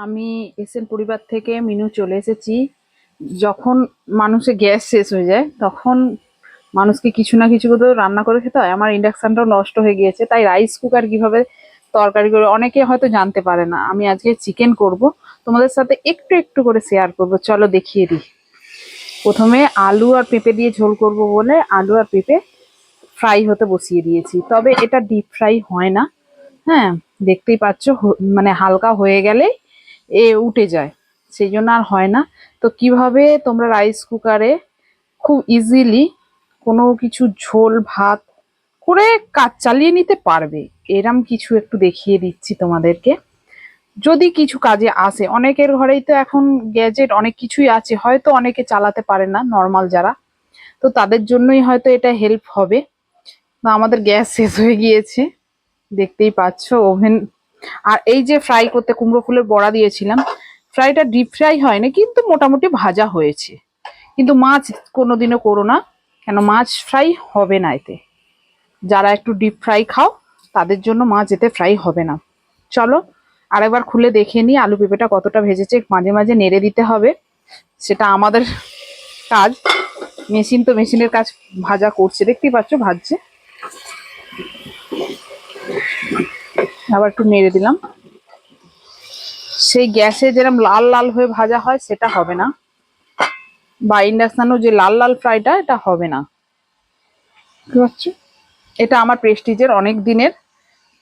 আমি এসএন পরিবার থেকে মিনু চলে এসেছি। যখন মানুষের গ্যাস শেষ হয়ে যায়, তখন মানুষকে কিছু না কিছু তো রান্না করে খেতে হয়। আমার ইন্ডাকশানটাও নষ্ট হয়ে গিয়েছে। তাই রাইস কুকার কীভাবে তরকারি করে, অনেকে হয়তো জানতে পারে না। আমি আজকে চিকেন করব। তোমাদের সাথে একটু একটু করে শেয়ার করব। চলো দেখিয়ে দিই। প্রথমে আলু আর পেঁপে দিয়ে ঝোল করব বলে আলু আর পেঁপে ফ্রাই হতে বসিয়ে দিয়েছি। তবে এটা ডিপ ফ্রাই হয় না। হ্যাঁ দেখতেই পাচ্ছ মানে হালকা হয়ে গেলে এ উঠে যায়। সেই জন্য আর হয় না। তো কীভাবে তোমরা রাইস কুকারে খুব ইজিলি কোনো কিছু ঝোল, ভাত করে কাজ চালিয়ে নিতে পারবে? এরম কিছু একটু দেখিয়ে দিচ্ছি তোমাদেরকে। যদি কিছু কাজে আসে, অনেকের ঘরেই তো এখন গ্যাজেট অনেক কিছুই আছে, হয়তো অনেকে চালাতে পারে না নর্মাল যারা। তো তাদের জন্যই হয়তো এটা হেল্প হবে। আমাদের গ্যাস শেষ হয়ে গিয়েছে। দেখতেই পাচ্ছ ওভেন আর এই যে ফ্রাই করতে কুমড়ো ফুলের বড়া দিয়েছিলাম ফ্রাইটা ডিপ ফ্রাই হয়নি, কিন্তু মোটামুটি ভাজা হয়েছে। কিন্তু মাছ কোনোদিনও করো না, কেন মাছ ফ্রাই হবে না এতে। যারা একটু ডিপ ফ্রাই খাও, তাদের জন্য মাছ এতে ফ্রাই হবে না। চলো, আরেকবার খুলে দেখে নিই আলু পেঁপেটা কতটা ভেজেছে, মাঝে মাঝে নেড়ে দিতে হবে। সেটা আমাদের কাজ। মেশিন তো মেশিনের কাজ, ভাজা করছে। দেখতেই পাচ্ছ, ভাজছে। আবার একটু নেড়ে দিলাম। সেই গ্যাসে যেরকম লাল লাল হয়ে ভাজা হয় সেটা হবে না। বা ইন্ডাকশানও যে লাল লাল ফ্রাইটা এটা হবে না। এটা আমার প্রেস্টিজের অনেক দিনের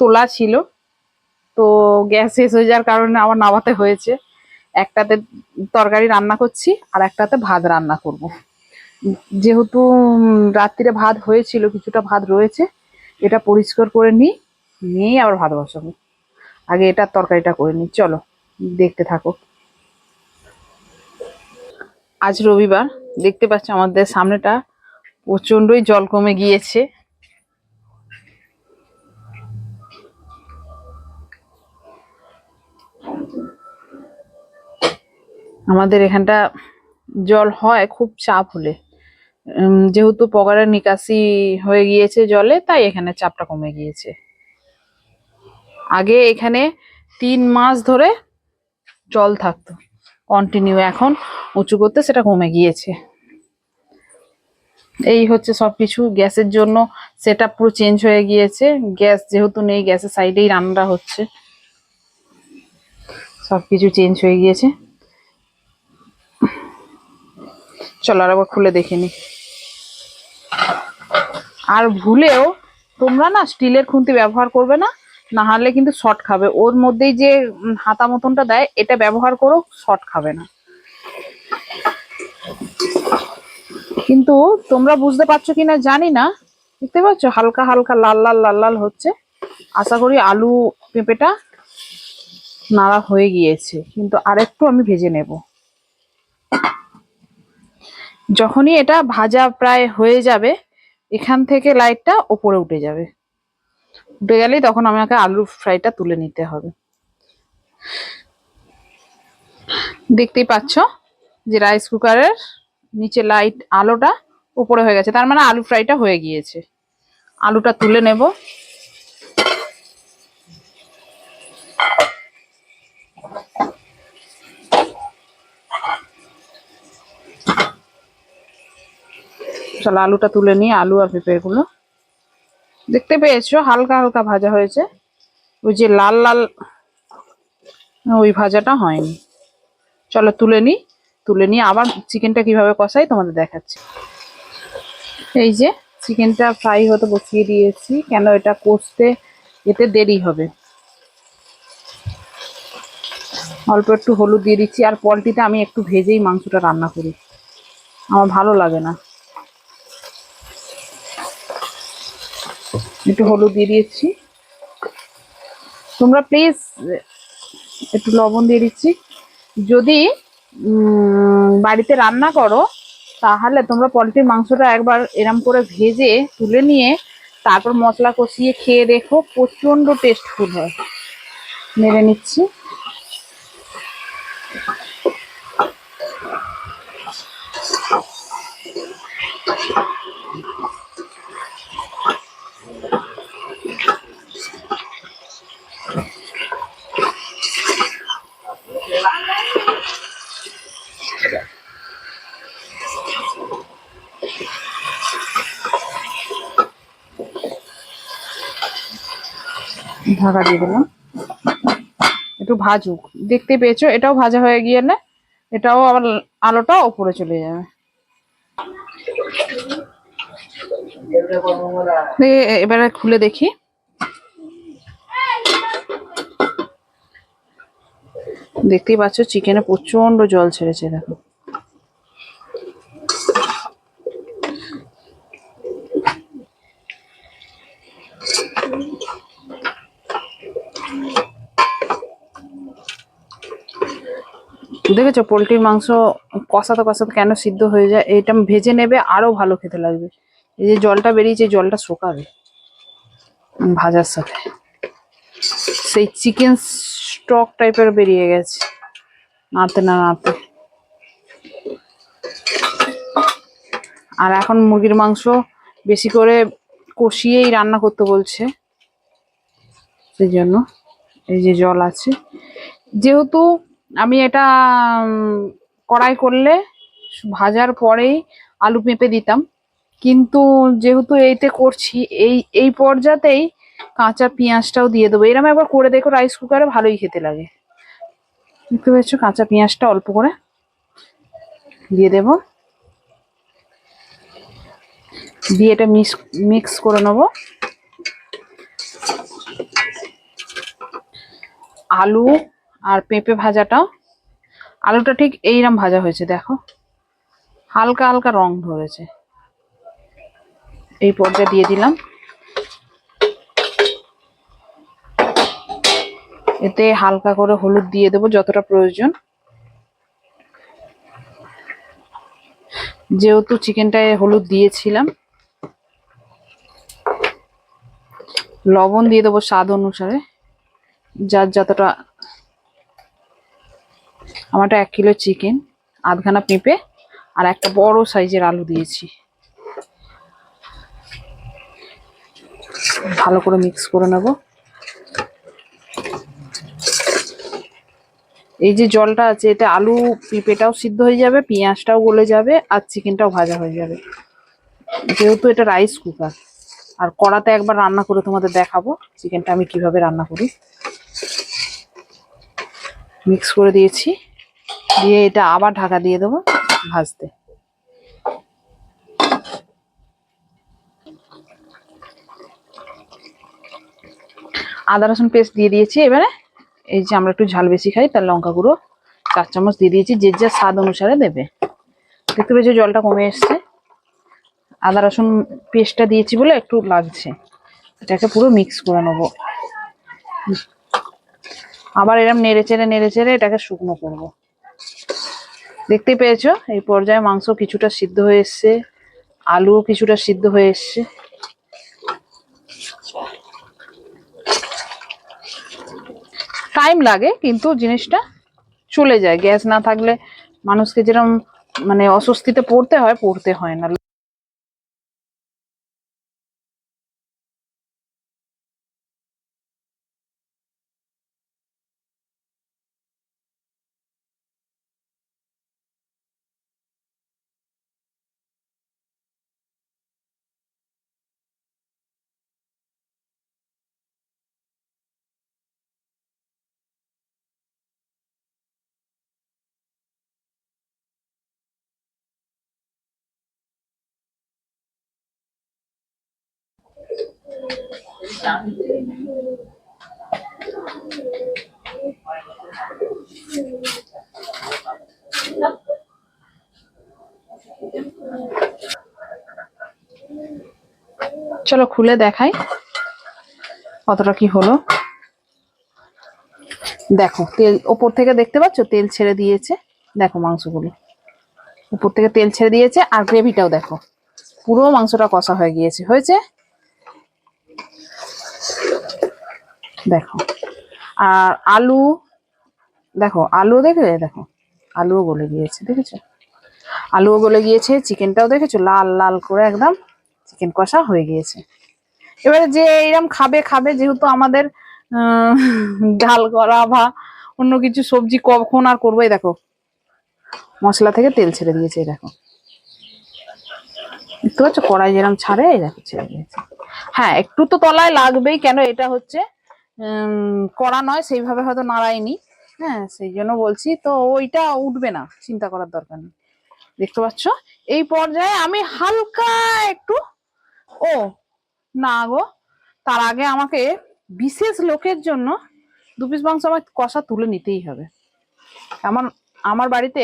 তোলা ছিল। তো গ্যাস শেষ হয়ে যাওয়ার কারণে আমার নামাতে হয়েছে। একটাতে তরকারি রান্না করছি আর একটাতে ভাত রান্না করব। যেহেতু রাত্রিরে ভাত হয়েছিল কিছুটা ভাত রয়েছে এটা পরিষ্কার করে নিই। নিয়েই আবার ভাত বসাবো আগে এটা তরকারিটা করে নিই, চলো, দেখতে থাকো। আজ রবিবার, দেখতে পাচ্ছ আমাদের সামনেটা প্রচন্ডই জল কমে গিয়েছে। আমাদের এখানটা জল হয় খুব চাপ হলে। যেহেতু পগারের নিকাশি হয়ে গিয়েছে জলে, তাই এখানে চাপটা কমে গিয়েছে। আগে এখানে তিন মাস ধরে জল থাকতো। কন্টিনিউ এখন উঁচু করতে সেটা কমে গিয়েছে। এই হচ্ছে সব কিছু গ্যাসের জন্য সেটা পুরো চেঞ্জ হয়ে গিয়েছে। গ্যাস যেহেতু নেই, গ্যাসের সাইডেই রান্নাটা হচ্ছে। সব কিছু চেঞ্জ হয়ে গিয়েছে। চলো আর একবার খুলে দেখে নি। আর ভুলেও তোমরা না স্টিলের খুন্তি ব্যবহার করবে না। না হলে কিন্তু শর্ট খাবে। ওর মধ্যেই যে হাতা মতনটা দেয়, এটা ব্যবহার করো শর্ট খাবে না। কিন্তু তোমরা বুঝতে পারছ কিনা জানি না। দেখতে পাচ্ছ? হালকা হালকা, লাল লাল লাল লাল হচ্ছে। আশা করি আলু পেঁপেটা নাড়া হয়ে গিয়েছে। কিন্তু আরেকটু আমি ভেজে নেব। যখনই এটা ভাজা প্রায় হয়ে যাবে, এখান থেকে লাইটটা ওপরে উঠে যাবে। উঠে গেলেই তখন আমাকে আলু ফ্রাইটা তুলে নিতে হবে। দেখতেই পাচ্ছ যে রাইস কুকারের নিচে লাইট আলোটা উপরে হয়ে গেছে। তার মানে আলু ফ্রাইটা হয়ে গিয়েছে। আলুটা তুলে নেব। চলো আলুটা তুলে নিই। আলু আর পেঁপে গুলো দেখতে পেয়েছ, হালকা হালকা ভাজা হয়েছে। ওই যে লাল লাল, ওই ভাজাটা হয়নি। চলো তুলে নিই তুলে নিয়ে আবার চিকেনটা কীভাবে কষাই তোমাদের দেখাচ্ছি। এই যে চিকেনটা ফ্রাই হতে বসিয়ে দিয়েছি। কেন এটা কষতে এতে দেরি হবে? অল্প একটু হলুদ দিয়ে দিচ্ছি। আর পলটিতে আমি একটু ভেজেই মাংসটা রান্না করি। আমার ভালো লাগে না। একটু হলুদ দিয়ে দিয়েছি। তোমরা প্লিজ একটু লবণ দিয়ে দিচ্ছি। যদি বাড়িতে রান্না করো, তাহলে তোমরা পোলট্রির মাংসটা একবার এরম করে ভেজে তুলে নিয়ে তারপর মশলা কষিয়ে খেয়ে দেখো প্রচণ্ড টেস্টফুল হয়। মেরে নিচ্ছি। ঢাকা দিয়ে দিলাম। একটু ভাজুক। দেখতে পেয়েছ, এটাও ভাজা হয়ে গিয়ে এটাও আবার আলোটা ওপরে চলে যাবে। এবারে খুলে দেখি। দেখতেই পাচ্ছ, চিকেনে প্রচণ্ড জল ছেড়েছে, দেখো। দেখেছ? পোলট্রির মাংস কষাতে কষাতে কেন সিদ্ধ হয়ে যায়? এটা ভেজে নেবে, আরও ভালো খেতে লাগবে। এই যে জলটা বেরিয়েছে জলটা শোকাবে ভাজার সাথে। সেই চিকেন স্টক টাইপের বেরিয়ে গেছে। নাড়তে না নাড়তে। আর এখন মুরগির মাংস বেশি করে কষিয়েই রান্না করতে বলছে। সেই জন্য এই যে জল আছে। যেহেতু আমি এটা কড়াই করলে ভাজার পরেই আলু পেঁপে দিতাম। কিন্তু যেহেতু এইতে করছি, এই এই পর্যাতেই কাঁচা পেঁয়াজটাও দিয়ে দেবো। এরকম একবার করে দেখো রাইস কুকারে ভালোই খেতে লাগে। দেখতে পাচ্ছ কাঁচা পেঁয়াজটা অল্প করে দিয়ে দেব। দিয়ে এটা মিক্স মিক্স করে নেব। আলু আর পেঁপে ভাজাটাও। আলুটা ঠিক এইরকম ভাজা হয়েছে, দেখো। হালকা হালকা রং ধরেছে। এই পর্যায়ে দিয়ে দিলাম। এতে হালকা করে হলুদ দিয়ে দেবো যতটা প্রয়োজন। যেহেতু চিকেনটায় হলুদ দিয়েছিলাম, লবণ দিয়ে দেবো স্বাদ অনুসারে। যার যতটা আমারটা এক কিলো চিকেন, আধখানা পেঁপে আর একটা বড় সাইজের আলু দিয়েছি। ভালো করে মিক্স করে নেব। এই যে জলটা আছে এতে আলু পেঁপেটাও সিদ্ধ হয়ে যাবে, পেঁয়াজটাও গলে যাবে আর চিকেনটাও ভাজা হয়ে যাবে। যেহেতু এটা রাইস কুকার, আর কড়াতে একবার রান্না করে তোমাদের দেখাবো, চিকেনটা আমি কীভাবে রান্না করি। মিক্স করে দিয়েছি। দিয়ে এটা আবার ঢাকা দিয়ে দেবো ভাজতে। আদা, রসুন পেস্ট দিয়ে দিয়েছি এবারে। এই যে আমরা একটু ঝাল বেশি খাই, তার লঙ্কা গুঁড়ো চার চামচ দিয়ে দিয়েছি, যে যা স্বাদ অনুসারে দেবে। দেখতে পেয়েছি জলটা কমে এসছে। আদা, রসুন পেস্টটা দিয়েছি বলে একটু লাগছে। এটাকে পুরো মিক্স করে নেব। আবার এরম নেড়ে চেড়ে নেড়ে চেড়ে এটাকে শুকনো করব। দেখতেই পেয়েছ? এই পর্যায়ে মাংস কিছুটা সিদ্ধ হয়ে এসছে, আলুও কিছুটা সিদ্ধ হয়ে এসছে। টাইম লাগে, কিন্তু জিনিসটা চলে যায়। গ্যাস না থাকলে মানুষকে যেরকম মানে অস্বস্তিতে পড়তে হয় পড়তে হয় না। চলো খুলে দেখাই কতটা কি হলো। দেখো, তেল, ওপর থেকে দেখতে পাচ্ছ তেল ছেড়ে দিয়েছে। দেখো মাংসগুলো। উপর থেকে তেল ছেড়ে দিয়েছে আর গ্রেভিটাও দেখো। পুরো মাংসটা কষা হয়ে গিয়েছে। হয়েছে? দেখো। আর আলু, দেখো আলু দেখে দেখো, আলুও গলে গিয়েছে, দেখেছ? আলুও গলে গিয়েছে, চিকেনটাও দেখেছ? লাল লাল করে একদম চিকেন কষা হয়ে গিয়েছে। এবারে যে এইরকম খাবে খাবে, যেহেতু আমাদের ডাল করা বা অন্য কিছু সবজি কখন আর করব দেখো। মশলা থেকে তেল ছেড়ে দিয়েছে দেখো। দেখতে পাচ্ছ? কড়াই যেরকম ছাড়ে দেখো, ছেড়ে দিয়েছে। হ্যাঁ একটু তো তলায় লাগবেই, কেন? এটা হচ্ছে করা নয়, সেইভাবে হয়তো নাড়ায়নি হ্যাঁ সেই জন্য বলছি, তো ওইটা উঠবে না, চিন্তা করার দরকার নেই। দেখতে পাচ্ছ? এই পর্যায়ে আমি হালকা একটু, ও, না গো, তার আগে আমাকে বিশেষ লোকের জন্য দু পিস মাংস আমার কষা তুলে নিতেই হবে। আমার আমার বাড়িতে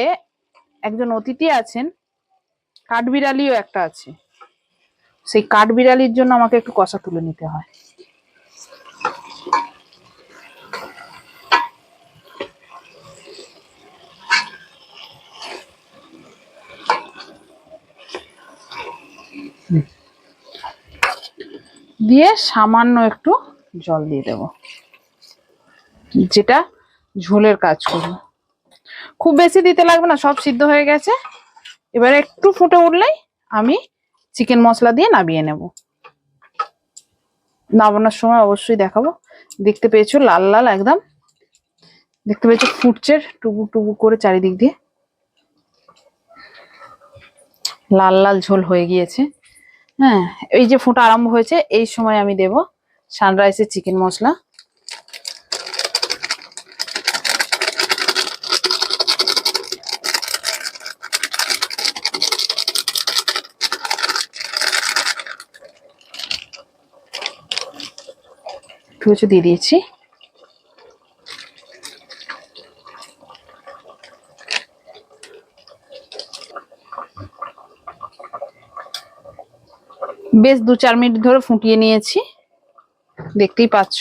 একজন অতিথি আছেন, কাঠবিড়ালিও একটা আছে। সেই কাঠবিড়ালির জন্য আমাকে একটু কষা তুলে নিতে হয়। দিয়ে সামান্য একটু জল দিয়ে দেব। যেটা ঝোলের কাজ করবে। খুব বেশি দিতে লাগবে না, সব সিদ্ধ হয়ে গেছে। এবারে একটু ফুটে উঠলেই আমি চিকেন মশলা দিয়ে নামিয়ে নেব। নামানোর সময় অবশ্যই দেখাবো। দেখতে পেয়েছ লাল লাল একদম। দেখতে পেয়েছ ফুটছে টুকু টুকু করে চারিদিক দিয়ে। লাল লাল ঝোল হয়ে গিয়েছে। হ্যাঁ এই যে ফোঁটা আরম্ভ হয়েছে, এই সময় আমি দেব সানরাইসের চিকেন মশলা। একটু দিয়ে দিয়েছি। বেশ দু চার মিনিট ধরে ফুটিয়ে নিয়েছি। দেখতেই পাচ্ছ।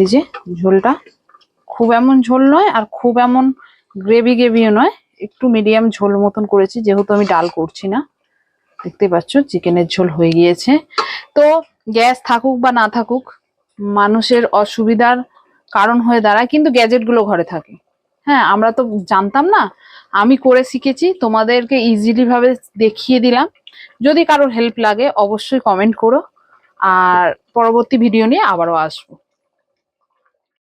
এই যে ঝোলটা খুব এমন ঝোল নয় আর খুব এমন গ্রেভি গ্রেভিও নয়। একটু মিডিয়াম ঝোল মতন করেছি, যেহেতু আমি ডাল করছি না। দেখতে পাচ্ছ, চিকেনের ঝোল হয়ে গিয়েছে। তো গ্যাস থাকুক বা না থাকুক, মানুষের অসুবিধার কারণ হয়ে দাঁড়ায়, কিন্তু গ্যাজেটগুলো ঘরে থাকে। হ্যাঁ আমরা তো জানতাম না, আমি করে শিখেছি, তোমাদেরকে ইজিলি ভাবে দেখিয়ে দিলাম। যদি কারোর হেল্প লাগে অবশ্যই কমেন্ট করো। আর পরবর্তী ভিডিও নিয়ে আবারও আসব।